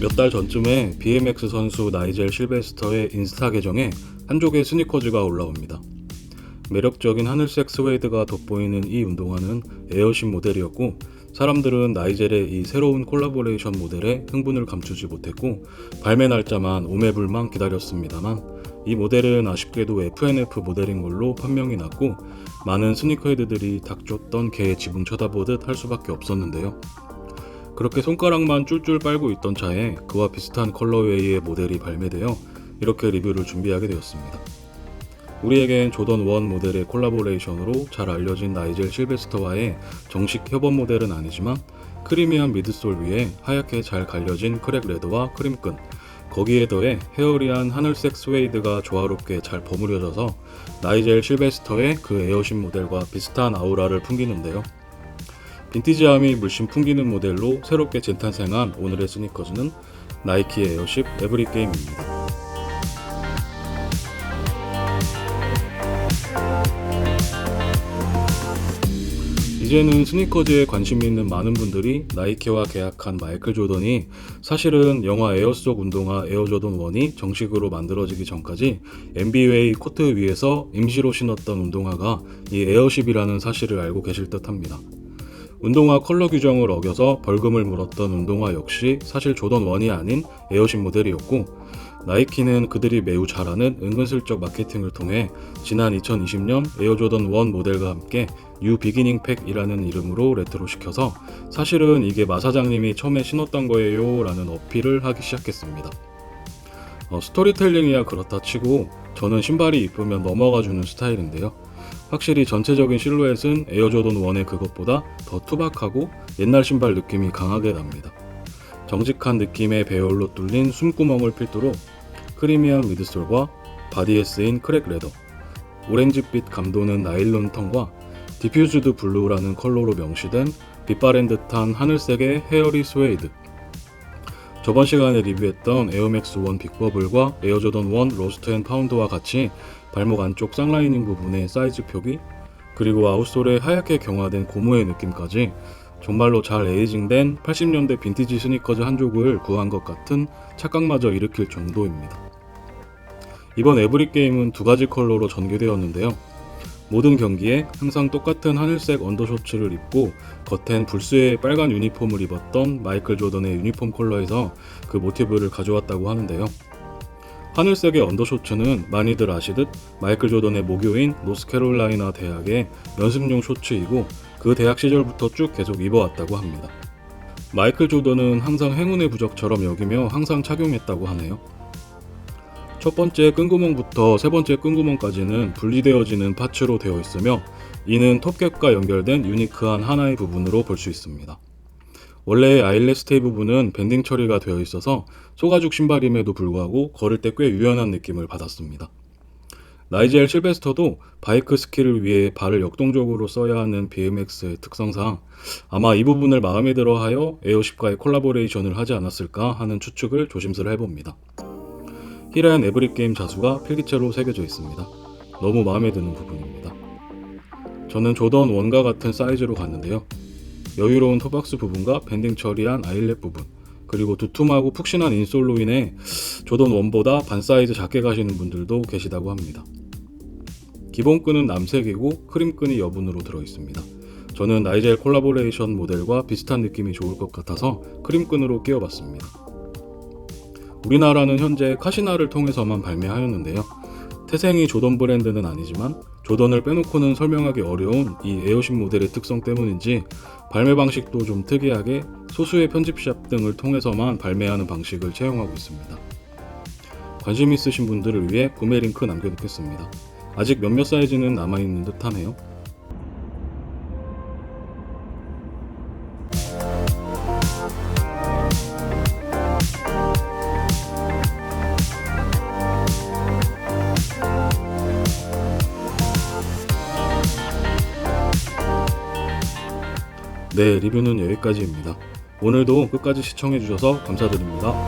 몇 달 전쯤에 BMX 선수 나이젤 실베스터의 인스타 계정에 한족의 스니커즈가 올라옵니다. 매력적인 하늘색 스웨이드가 돋보이는 이 운동화는 에어십 모델이었고 사람들은 나이젤의 이 새로운 콜라보레이션 모델에 흥분을 감추지 못했고 발매 날짜만 오매불망 기다렸습니다만 이 모델은 아쉽게도 FNF 모델인 걸로 판명이 났고 많은 스니커헤드들이 닥쳤던 개의 지붕 쳐다보듯 할 수밖에 없었는데요. 그렇게 손가락만 쫄쫄 빨고 있던 차에 그와 비슷한 컬러웨이의 모델이 발매되어 이렇게 리뷰를 준비하게 되었습니다. 우리에겐 조던 1 모델의 콜라보레이션으로 잘 알려진 나이젤 실베스터와의 정식 협업 모델은 아니지만 크리미한 미드솔 위에 하얗게 잘 갈려진 크랙 레더와 크림끈 거기에 더해 헤어리한 하늘색 스웨이드가 조화롭게 잘 버무려져서 나이젤 실베스터의 그 에어십 모델과 비슷한 아우라를 풍기는데요. 빈티지함이 물씬 풍기는 모델로 새롭게 재탄생한 오늘의 스니커즈는 나이키의 에어십 에브리게임입니다. 이제는 스니커즈에 관심이 있는 많은 분들이 나이키와 계약한 마이클 조던이 사실은 영화 에어 속 운동화 에어 조던 1이 정식으로 만들어지기 전까지 NBA 코트 위에서 임시로 신었던 운동화가 이 에어십이라는 사실을 알고 계실 듯 합니다. 운동화 컬러 규정을 어겨서 벌금을 물었던 운동화 역시 사실 조던 1이 아닌 에어십 모델이었고 나이키는 그들이 매우 잘하는 은근슬쩍 마케팅을 통해 지난 2020년 에어조던 1 모델과 함께 뉴 비기닝 팩이라는 이름으로 레트로시켜서 사실은 이게 마 사장님이 처음에 신었던 거예요 라는 어필을 하기 시작했습니다. 어, 스토리텔링이야 그렇다 치고 저는 신발이 이쁘면 넘어가 주는 스타일인데요. 확실히 전체적인 실루엣은 에어조던 1의 그것보다 더 투박하고 옛날 신발 느낌이 강하게 납니다. 정직한 느낌의 배열로 뚫린 숨구멍을 필두로 크리미한 미드솔과 바디에 쓰인 크랙 레더, 오렌지빛 감도는 나일론 턴과 디퓨즈드 블루라는 컬러로 명시된 빛바랜 듯한 하늘색의 헤어리 스웨이드, 저번 시간에 리뷰했던 에어맥스 1 빅버블과 에어조던 1 로스트 앤 파운드와 같이 발목 안쪽 쌍라이닝 부분의 사이즈 표기, 그리고 아웃솔의 하얗게 경화된 고무의 느낌까지 정말로 잘 에이징된 80년대 빈티지 스니커즈 한 족을 구한 것 같은 착각마저 일으킬 정도입니다. 이번 에브리 게임은 두 가지 컬러로 전개되었는데요. 모든 경기에 항상 똑같은 하늘색 언더쇼츠를 입고 겉엔 불스의 빨간 유니폼을 입었던 마이클 조던의 유니폼 컬러에서 그 모티브를 가져왔다고 하는데요. 하늘색의 언더쇼츠는 많이들 아시듯 마이클 조던의 모교인 노스캐롤라이나 대학의 연습용 쇼츠이고 그 대학 시절부터 쭉 계속 입어왔다고 합니다. 마이클 조던은 항상 행운의 부적처럼 여기며 항상 착용했다고 하네요. 첫 번째 끈구멍부터 세 번째 끈구멍까지는 분리되어지는 파츠로 되어 있으며 이는 톱캡과 연결된 유니크한 하나의 부분으로 볼 수 있습니다. 원래 아일레스테이 부분은 밴딩 처리가 되어 있어서 소가죽 신발임에도 불구하고 걸을 때 꽤 유연한 느낌을 받았습니다. 나이젤 실베스터도 바이크 스키를 위해 발을 역동적으로 써야 하는 BMX의 특성상 아마 이 부분을 마음에 들어 하여 에어십과의 콜라보레이션을 하지 않았을까 하는 추측을 조심스레 해봅니다. 힐앤 에브리 게임 자수가 필기체로 새겨져 있습니다. 너무 마음에 드는 부분입니다. 저는 조던 원과 같은 사이즈로 갔는데요. 여유로운 토박스 부분과 밴딩 처리한 아일렛 부분, 그리고 두툼하고 푹신한 인솔로 인해 조던 원보다 반 사이즈 작게 가시는 분들도 계시다고 합니다. 기본 끈은 남색이고 크림끈이 여분으로 들어 있습니다. 저는 나이젤 콜라보레이션 모델과 비슷한 느낌이 좋을 것 같아서 크림끈으로 끼워봤습니다. 우리나라는 현재 카시나를 통해서만 발매하였는데요. 태생이 조던 브랜드는 아니지만 조던을 빼놓고는 설명하기 어려운 이 에어십 모델의 특성 때문인지 발매 방식도 좀 특이하게 소수의 편집샵 등을 통해서만 발매하는 방식을 채용하고 있습니다. 관심 있으신 분들을 위해 구매 링크 남겨놓겠습니다. 아직 몇몇 사이즈는 남아있는 듯 하네요. 네, 리뷰는 여기까지입니다. 오늘도 끝까지 시청해주셔서 감사드립니다.